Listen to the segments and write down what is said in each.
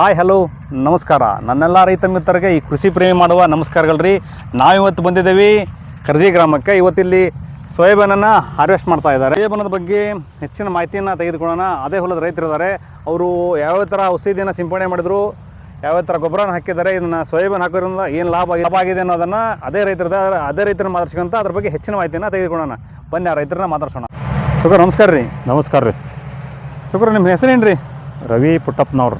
Hi hello ನಮಸ್ಕಾರ. ನನ್ನೆಲ್ಲ ರೈತ ಮಿತ್ರರಿಗೆ ಈ ಕೃಷಿ ಪ್ರೇಮಿ ಮಾಡುವ ನಮಸ್ಕಾರಗಳು ರೀ ನಾವಿವತ್ತು ಬಂದಿದ್ದೇವೆ ಕರ್ಜಿ ಗ್ರಾಮಕ್ಕೆ. ಇವತ್ತಿಲ್ಲಿ ಸೋಯಾಬೀನನ್ನು ಹಾರ್ವೆಸ್ಟ್ ಮಾಡ್ತಾ ಇದ್ದಾರೆ. ಸೋಯಾಬೀನದ ಬಗ್ಗೆ ಹೆಚ್ಚಿನ ಮಾಹಿತಿಯನ್ನು ತೆಗೆದುಕೊಳ್ಳೋಣ. ಅದೇ ಹೊಲದ ರೈತರಿದ್ದಾರೆ. ಅವರು ಯಾವ್ಯಾವ ಥರ ಔಷಧಿಯನ್ನು ಸಿಂಪಡಣೆ ಮಾಡಿದ್ರು ಯಾವ್ಯಾವ ಥರ ಗೊಬ್ಬರನ ಹಾಕಿದ್ದಾರೆ ಇದನ್ನು ಸೋಯಾಬೀನ್ ಹಾಕೋದ್ರಿಂದ ಏನು ಲಾಭ ಲಾಭ ಆಗಿದೆ ಅನ್ನೋದನ್ನು ಅದೇ ರೈತರದ ಅದೇ ರೈತರನ್ನ ಮಾತಾಡ್ಸ್ಕೊಂತ ಅದ್ರ ಬಗ್ಗೆ ಹೆಚ್ಚಿನ ಮಾಹಿತಿಯನ್ನು ತೆಗೆದುಕೊಳ್ಳೋಣ. ಬನ್ನಿ ಆ ರೈತರನ್ನ ಮಾತಾಡ್ಸೋಣ. ಸುಖರ್ ನಮಸ್ಕಾರ ರೀ. ನಮಸ್ಕಾರ ರೀ. ಸುಖರ್ ನಿಮ್ಮ ಹೆಸರೇನು ರೀ ರವಿ ಪುಟ್ಟಪ್ಪನವ್ರು.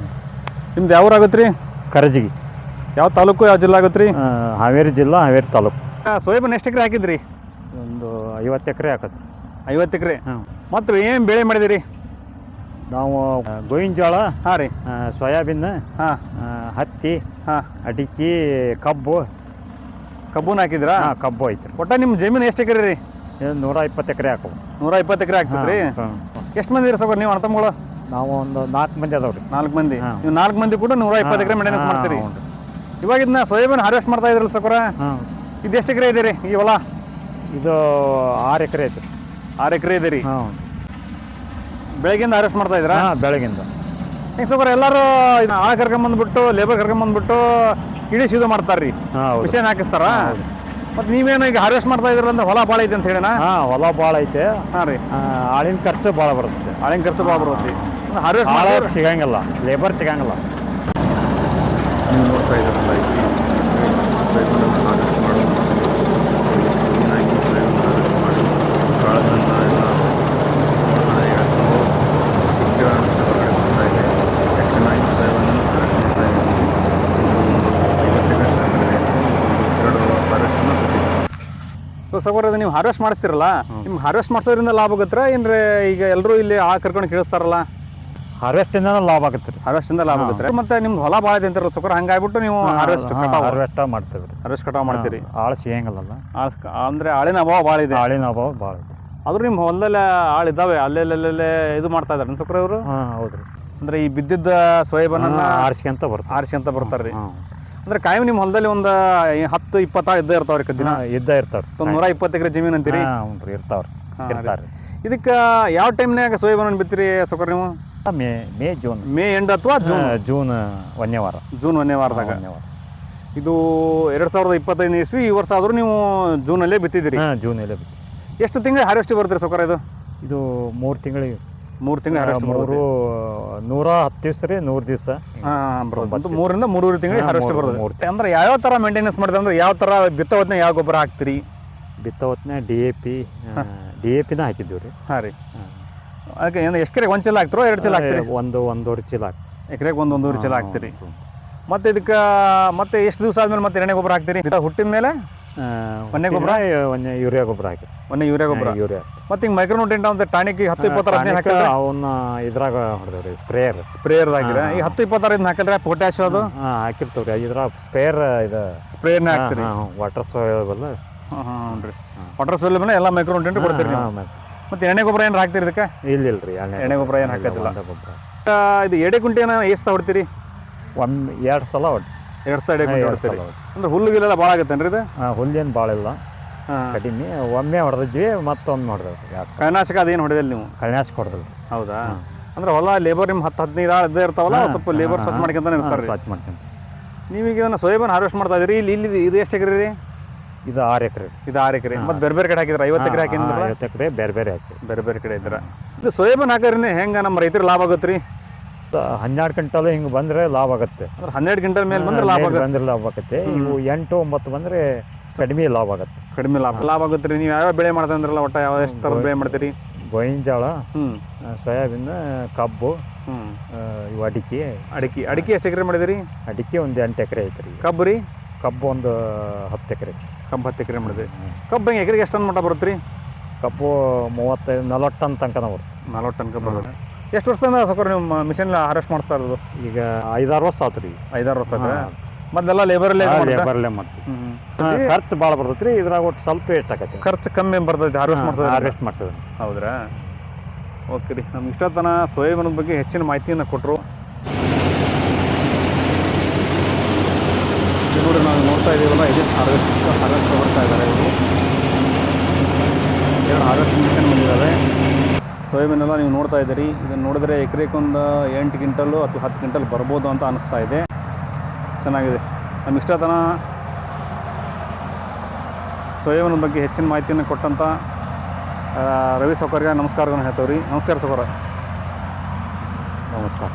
ನಿಮ್ದು ಯಾವ ಆಗುತ್ತೆ ರೀ ಕರಜಿಗಿ. ಯಾವ ತಾಲೂಕು ಯಾವ ಜಿಲ್ಲೆ ಆಗುತ್ತೆ ರೀ ಹಾವೇರಿ ಜಿಲ್ಲಾ ಹಾವೇರಿ ತಾಲೂಕು. ಸೋಯಾಬೀನ್ ಎಷ್ಟು ಎಕರೆ ಹಾಕಿದ್ರಿ? ಒಂದು ಐವತ್ತು ಎಕರೆ ಹಾಕತ್ರಿ. ಐವತ್ತು ಎಕರೆ? ಹಾಂ. ಮತ್ತು ಏನು ಬೆಳೆ ಮಾಡಿದಿರಿ? ನಾವು ಗೋವಿನ ಜೋಳ ಹಾಂ ರೀ. ಸೋಯಾಬೀನ್ ಹಾಂ. ಹತ್ತಿ ಹಾಂ. ಅಡಿಕೆ ಕಬ್ಬು. ಕಬ್ಬುನ ಹಾಕಿದ್ರಾ? ಹಾಂ ಕಬ್ಬು ಐತ್ರಿ. ಒಟ್ಟ ನಿಮ್ಮ ಜಮೀನು ಎಷ್ಟು ಎಕರೆ ರೀ ನೂರ ಇಪ್ಪತ್ತು ಎಕರೆ ಹಾಕೋ ನೂರ ಇಪ್ಪತ್ತು ಎಕರೆ ಹಾಕ್ತದ್ರಿ. ಎಷ್ಟು ಮಂದಿ ಇರಿ ಸರ್ ನೀವು ಅಣ್ತಮ್ಮಗಳು ನಾವು ಒಂದು ನಾಲ್ಕು ಮಂದಿ ಅದಾವ್ರಿ. ನಾಲ್ಕು ಮಂದಿ? ನೀವು ನಾಲ್ಕು ಮಂದಿ ಕೂಡ ನೂರ ಇಪ್ಪತ್ತು ಎಕರೆ ಮೇಂಟೆನೆನ್ಸ್ ಮಾಡ್ತೀರಿ. ಇವಾಗ ಇದನ್ನ ಸೋಯಾಬೀನ್ ಹಾರ್ವೆಸ್ಟ್ ಮಾಡ್ತಾ ಇದ್ರಲ್ಲ ಸಕುರ? ಇದು ಎಷ್ಟು ಎಕರೆ ಇದೆ ರೀ ಈ ಹೊಲ? ಇದು ಆರು ಎಕರೆ ಐತೆ ಆರು ಎಕರೆ ಇದೆ ರೀ. ಹಾಂ. ಬೆಳಗ್ಗಿಂದ ಹಾರ್ವೆಸ್ಟ್ ಮಾಡ್ತಾ ಇದ್ರಾ? ಹಾಂ ಬೆಳಗಿಂದ ಈಗ ಸಕೋರ ಎಲ್ಲರೂ ಆಳ ಕರ್ಕೊಂಬಂದ್ಬಿಟ್ಟು ಲೇಬರ್ ಕರ್ಕೊಂಬಂದ್ಬಿಟ್ಟು ಇಳಿಸಿದು ಮಾಡ್ತಾರೆ ರೀ ಮಿಷನ್ ಹಾಕಿಸ್ತಾರ? ಮತ್ತು ನೀವೇನು ಈಗ ಹಾರ್ವೆಸ್ಟ್ ಮಾಡ್ತಾ ಇದ್ರೆ ಅಂದ್ರೆ ಹೊಲ ಭಾಳ ಐತೆ ಅಂತ ಹೇಳಿನ? ಹಾಂ ಹೊಲ ಭಾಳ ಐತೆ. ಹಾಂ ರೀ. ಆಳಿನ ಖರ್ಚು ಭಾಳ ಬರುತ್ತೆ. ಆಳಿನ ಖರ್ಚು ಭಾಳ ಬರುತ್ತೆ. ಸಿಗಂಗಿಲ್ಲ ಲೇಬರ್ ಸಿಗಂಗಿಲ್ಲ. ನೋಡ್ತಾ ಇದ್ದಾರಲ್ಲ ಮಾಡಿ ಕಾಳುಗಳನ್ನ ಎಲ್ಲ ಅಷ್ಟು ಹೊರಗಡೆ ಬರ್ತಾ ಇದೆ. ಎಷ್ಟು ಚೆನ್ನಾಗಿ ಮಾಡ್ತಾ ಇದ್ದೀವಿ ಐವತ್ತು ಎಕರೆ ಇವಾಗ ಸಗೋರ ನೀವು ಹಾರ್ವೆಸ್ಟ್ ಮಾಡಿಸ್ತಿರಲ್ಲ? ನಿಮ್ಗೆ ಹಾರ್ವೆಸ್ಟ್ ಮಾಡಿಸೋದ್ರಿಂದ ಲಾಭ ಆಗುತ್ತಾ. ಏನ್ರೆ ಈಗ ಎಲ್ಲರೂ ಇಲ್ಲಿ ಆ ಕರ್ಕೊಂಡು ಕೇಳಿಸ್ತಾರಲ್ಲ? ಹಾರ್ವೆಸ್ಟಿಂದ ಲಾಭ ಆಗುತ್ತೆ ರೀ. ಹಾರ್ವೆಸ್ಟ್ ಇಂದ ಲಾಭ ಆಗುತ್ತೆ ಮತ್ತೆ ನಿಮ್ದು ಹೊಲ ಭಾಳ ಐತೆ ಸುಕರ್ ಹಂಗಾಗ್ಬಿಟ್ಟು ನೀವು ಹಾರ್ವೆಸ್ಟ್ ಕಟಾವ್ ಹಾರ್ವೆಸ್ಟ್ ಮಾಡ್ತೇವೆ ರೀ. ಹಾರ್ವೆಸ್ಟ್ ಕಟಾವ್ ಮಾಡ್ತೀರಿ. ಆಳು ಸಿಗಂಗಿಲ್ಲಲ್ಲ ಆಳ್- ಅಂದ್ರೆ ಆಳಿನ ಅಭಾವ ಭಾಳ ಇದೆ. ಆಳಿನ ಅಭಾವ ಭಾಳ ಐತೆ ಆದ್ರೂ ನಿಮ್ಮ ಹೊಲದಲ್ಲಿ ಆಳು ಇದಾವೆ ಅಲ್ಲೆಲ್ಲೆಲ್ಲೆ ಇದು ಮಾಡ್ತಾ ಇದಾರೆ ಸುಕ್ರ ಇವರು ಹಾಂ ಹೌದು ರೀ ಅಂದ್ರೆ ಈ ಬಿದ್ದಿದ್ದ ಸೋಯಾಬನನ್ನ ಆರಿಸ್ಕೊಂತ ಬರ್ತಾರೆ. ಆರಿಸಿ ಅಂತ ಬರ್ತಾರ್ರಿ ಹಾಂ ಅಂದ್ರೆ ಕಾಯಂ ನಿಮ್ಮ ಹೊಲದಲ್ಲಿ ಒಂದು ಹತ್ತು ಇಪ್ಪತ್ತು ಇದ್ದ ಇರ್ತಾವ್ರಿ ದಿನ ಇದ್ದ ಇರ್ತಾವ್ ಒಂದು ನೂರ ಇಪ್ಪತ್ತು ಎಕರೆ ಜಮೀನು ಅಂತೀರಿ? ಹ್ಞೂ ರೀ ಇರ್ತಾವ್ರಿ. ಇದಕ್ಕ ಇರ್ತಾರೆ ಇದಕ್ಕೆ ಯಾವ ಟೈಮ್ನಾಗ ಸೋಯಾಬನ ಬಿತ್ತಿರಿ ಸಕೋರ್ ನೀವು? May May June. May end ಅಥವಾ ಜೂನ್? ಜೂನ್ ಒಂದನೇ ವಾರ. ಜೂನ್ ಒಂದನೇ ವಾರದಾಗ. ಒಂದನೇ ವಾರ. ಇದು ಎರಡು ಸಾವಿರದ ಇಪ್ಪತ್ತೈದನೇ ಇಸ್ವಿ ಈ ವರ್ಷ ಆದರೂ ನೀವು ಜೂನಲ್ಲೇ ಬಿತ್ತಿದ್ದೀರಿ? ಹಾಂ ಜೂನ್ ಬಿತ್ತಿ. ಎಷ್ಟು ತಿಂಗಳು ಹಾರ್ವೆಸ್ಟ್ ಬರ್ತೀರಿ ಸೌಕರ್ಯ ಇದು? ಇದು ಮೂರು ತಿಂಗಳಿಗೆ. ಮೂರು ತಿಂಗಳು ಹಾರ್ವೆಸ್ಟ್ ಮೂರು ನೂರ ಹತ್ತು ದಿವಸ ರೀ ನೂರು ದಿವಸ. ತೊಂಬತ್ತು ಮೂರಿಂದ ಮೂರೂ ತಿಂಗಳು ಹಾರ್ವೆಸ್ಟ್ ಬರ್ತದೆ ಅಂದ್ರೆ ಯಾವ ಥರ ಮೇಂಟೆನೆನ್ಸ್ ಮಾಡಿದೆ ಅಂದ್ರೆ ಯಾವ ಥರ ಬಿತ್ತೋ ಹೊತ್ನ್ಯಾಗ ಯಾವ ಗೊಬ್ಬರ ಹಾಕ್ತೀರಿ? ಬಿತ್ತ ಹೊತ್ನ್ಯಾಗ D A P D A ಪಿನ ಹಾಕಿದ್ದೀವಿ ರೀ. ಹಾಂ ರೀ. ಅದಕ್ಕೆ ಏನು ಎಷ್ಟು ಎಕರೆಗೆ ಒಂದು ಚೀಲ ಹಾಕ್ತಿರೋ ಎರಡು ಚೀಲ ಹಾಕ್ತೀರಿ? ಒಂದು ಒಂದೂವರೆ ಚೀಲ ಹಾಕ್ತೀವಿ. ಎಕರೆಗೆ ಒಂದು ಒಂದೂವರೆ ಚೀಲ ಹಾಕ್ತೀರಿ. ಮತ್ತೆ ಇದಕ್ಕೆ ಮತ್ತೆ ಎಷ್ಟು ದಿವಸ ಆದ್ಮೇಲೆ ಮತ್ತೆ ಎಣ್ಣೆ ಗೊಬ್ಬರ ಹಾಕ್ತೀರಿ? ಇದು ಹುಟ್ಟಿದ ಮೇಲೆ? ಒಂದೇ ಗೊಬ್ಬರ? ಒಂದೇ ಯೂರಿಯಾ ಗೊಬ್ಬರ ಹಾಕಿ ಒಂದೇ ಯೂರಿಯಾ ಗೊಬ್ಬರ? ಯೂರಿಯಾ ಮತ್ತೆ ಹಿಂಗೆ ಮೈಕ್ರೋನ್ಯೂಟ್ರೆಂಟ್ ಅಂತ ಟಾನಿಕ್ ಹತ್ತು ಇಪ್ಪತ್ತಾರು ಹದಿನೈದು ಹಾಕಿದ್ರೆ? ಅವನ್ನ ಇದ್ರಾಗ ಹೊಡೆದೇವ್ರಿ ಸ್ಪ್ರೇಯರ್. ಸ್ಪ್ರೇಯರ್ ಹಾಕಿರ ಈ ಹತ್ತು ಇಪ್ಪತ್ತಾರಿಂದ ಹಾಕಿದ್ರೆ ಪೊಟ್ಯಾಶ್ ಅದು? ಹಾಂ ಹಾಕಿರ್ತೀವ್ರಿ. ಇದ್ರಾಗ ಸ್ಪೇರ್ ಇದು. ಸ್ಪ್ರೇನ ಹಾಕ್ತೀರಿ? ವಾಟರ್ ಸೋಯಬಲ್ ಹ್ಞೂ ಹಾಂ ರೀ ವಾಟರ್ ಸೋಲ್ ಮೇಲೆ ಎಲ್ಲ ಮೈಕ್ರೋನ್ಯೂಟ್ರೆಂಟ್ ಕೊಡ್ತೀರಿ ನೀವು? ಮತ್ತೆ ಎಣ್ಣೆ ಗೊಬ್ಬರ ಏನು ಹಾಕ್ತೀರಿ ಇದಕ್ಕೆ? ಇಲ್ಲ ರೀ ಎಣ್ಣೆ ಗೊಬ್ಬರ ಏನು ಹಾಕತ್ತಿಲ್ಲ ಗೊಬ್ಬರ. ಇದು ಎಡೆ ಕುಂಟೆನ ಎಷ್ಟು ಹೊಡ್ತೀರಿ? ಒಂದು ಎರಡು ಸಲ ಹೊಡ್ ಎರಡು ಸಲ ಎಡೆ ಕುಂಟೆ ಹೊಡ್ತೀರಿ. ಅಂದ್ರೆ ಹುಲ್ಲು ಗಿಲ್ಲ ಭಾಳ ಆಗತ್ತೇನ್ರಿ ಇದು? ಹುಲ್ಲೇನು ಭಾಳ ಇಲ್ಲ. ಹಾಂ. ಕಡಿಮೆ ಒಮ್ಮೆ ಹೊಡೆದಿದ್ವಿ ಎರಡು ಸಲ. ಕೀಟನಾಶಕ ಅದೇನು ಹೊಡೆದಿಲ್ಲ ನೀವು? ಕಳ್ನಾಶಕ ಹೊಡೆದಿಲ್ಲ. ಹೌದಾ? ಅಂದ್ರೆ ಹೊಲ ಲೇಬರ್ ನಿಮ್ಮ ಹತ್ತು ಹದಿನೈದು ಆಳು ಇದ್ದೇ ಇರ್ತಾವಲ್ಲ ಸ್ವಲ್ಪ ಲೇಬರ್ ಹಾ, ಸ್ವಚ್ಛ ಹಾ, ಮಾಡ್ಕೊಂತಾನೆ ಹಾ, ಇರ್ತಾರೆ ಸ್ವಚ್ಛ ಮಾಡ್ತೀನಿ ನೀವೀಗ ಇದನ್ನು ಸೋಯಾಬೀನ್ ಹಾರ್ವೆಸ್ಟ್ ಮಾಡ್ತಾ ಇದ್ರಿ ಇಲ್ಲಿ ಇಲ್ಲಿ ಇದು ಎಷ್ಟು ಎಕರೆ ರೀ ಇದು ಆರು ಎಕರೆ. ಇದು ಆರು ಎಕರೆ. ಮತ್ತೆ ಬೇರೆ ಬೇರೆ ಕಡೆ ಹಾಕಿದ್ರೆ ಐವತ್ತು ಎಕರೆ ಹಾಕಿದ್ರೆ ಐವತ್ತು ಎಕರೆ ಬೇರೆ ಬೇರೆ ಹಾಕಿ. ಬೇರೆ ಬೇರೆ ಕಡೆ ಇದ್ರ. ಇದು ಸೋಯಾಬೀನ್ ಹಾಕೋದ್ರಿಂದ ಹೆಂಗೆ ನಮ್ಮ ರೈತರಿಗೆ ಲಾಭ ಆಗುತ್ತೆ ರೀ ಹನ್ನೆರಡು ಕ್ವಿಂಟಲ್ ಹಿಂಗೆ ಬಂದರೆ ಲಾಭ ಆಗುತ್ತೆ. ಅಂದ್ರೆ ಹನ್ನೆರಡು ಗಂಟೆ ಮೇಲೆ ಬಂದ್ರೆ ಲಾಭ ಆಗುತ್ತೆ. ಬಂದ್ರೆ ಲಾಭ ಆಗುತ್ತೆ. ಇವು ಎಂಟು ಒಂಬತ್ತು ಬಂದರೆ ಕಡಿಮೆ ಲಾಭ ಆಗುತ್ತೆ. ಕಡಿಮೆ ಲಾಭ. ಲಾಭ ಆಗುತ್ತೆ ರೀ ನೀವು ಯಾವ ಬೆಳೆ ಮಾಡ್ತಾ ಅಂದ್ರಲ್ಲ ಒಟ್ಟ ಯಾವ ಎಷ್ಟು ಥರದ ಬೆಳೆ ಮಾಡ್ತೀರಿ? ಗೋಯಿಂಜಾಳ ಸೋಯಾಬೀನ್ ಕಬ್ಬು ಇವು ಅಡಿಕೆ. ಅಡಿಕೆ. ಅಡಿಕೆ ಎಷ್ಟು ಎಕರೆ ಮಾಡಿದಿರಿ? ಅಡಿಕೆ ಒಂದು ಎಂಟು ಎಕರೆ ಐತ್ರಿ. ಕಬ್ಬು ರೀ? ಕಬ್ಬು ಒಂದು ಹತ್ತು ಎಕರೆ. ಕಬ್ಬು ಹತ್ತು ಎಕರೆ ಮಾಡಿದ್ರಿ ಕಬ್ಬು ಹೆಂಗೆ ಎಕರೆಗೆ ಎಷ್ಟು ಟನ್ ಮಟ್ಟ ಬರುತ್ತೆ ರೀ ಕಬ್ಬು ಮೂವತ್ತೈದು ನಲವತ್ತು ಟನ್ ತನಕ ಬರುತ್ತೆ ನಲ್ವತ್ತು ಟನ್ ಕಬ್ಬು ಬರುತ್ತೆ. ಎಷ್ಟು ವರ್ಷದಿಂದ ಸೊಕರ್ ನಿಮ್ಮ ಮಿಷನ್ ಹಾರ್ವೆಸ್ಟ್ ಮಾಡ್ತಾ ಇರೋದು? ಈಗ ಐದಾರು ವರ್ಷ ಆತು ರೀ. ಐದಾರು ವರ್ಷ ಆದ್ರೆ ಮೊದಲೆಲ್ಲ ಲೇಬರಲ್ಲೇ ಲೇಬರ್ಲೇ ಮಾಡ್ತೀವಿ. ಖರ್ಚು ಭಾಳ ಬರ್ತೈತೆ ರೀ ಇದ್ರಾಗ ಒಟ್ಟು ಸ್ವಲ್ಪ ಎಷ್ಟು ಆಗತ್ತೆ. ಖರ್ಚು ಕಮ್ಮಿ ಬರ್ತೈತೆ? ಹಾರ್ವೆಸ್ಟ್ ಮಾಡ್ಸೋದು ಹಾರ್ವೆಸ್ಟ್ ಮಾಡ್ಸೋದು ಹೌದ್ರಾ? ಓಕೆ ರೀ. ನಮ್ಗೆ ಇಷ್ಟೊತ್ತನ ಸೋಯಾಬೀನ್ ಬಗ್ಗೆ ಹೆಚ್ಚಿನ ಮಾಹಿತಿಯನ್ನು ಕೊಟ್ಟರು ನೋಡಿ ನಾವು ನೋಡ್ತಾ ಇದ್ದೀವಲ್ಲ ಇದು ಹಾರ್ವೆಸ್ಟ್ ಹಾರ್ವೆಸ್ಟ್ ಬರ್ತಾ ಇದ್ದಾರೆ ಇವರು ಎರಡು ಹಾರ್ವೆಸ್ಟ್ ಮಿಷನ್ ಬಂದಿದ್ದಾವೆ. ಸೋಯಾಬೀನೆಲ್ಲ ನೀವು ನೋಡ್ತಾ ಇದ್ದೀರಿ. ಇದನ್ನು ನೋಡಿದ್ರೆ ಎಕರೆಗೊಂದು ಎಂಟು ಕ್ವಿಂಟಲ್ಲು ಅಥವಾ ಹತ್ತು ಕ್ವಿಂಟಲ್ ಬರ್ಬೋದು ಅಂತ ಅನಿಸ್ತಾ ಇದೆ. ಚೆನ್ನಾಗಿದೆ. ನಮ್ಮ ಇಷ್ಟತನ ಸೋಯಾಬೀನ್ ಬಗ್ಗೆ ಹೆಚ್ಚಿನ ಮಾಹಿತಿಯನ್ನು ಕೊಟ್ಟಂಥ ರವಿ ಸೌಕರ್ಯ ನಮಸ್ಕಾರಗಳನ್ನು ಹೇಳ್ತೇವೆ ರೀ ನಮಸ್ಕಾರ ಸೌಕರ್ಯ. ನಮಸ್ಕಾರ.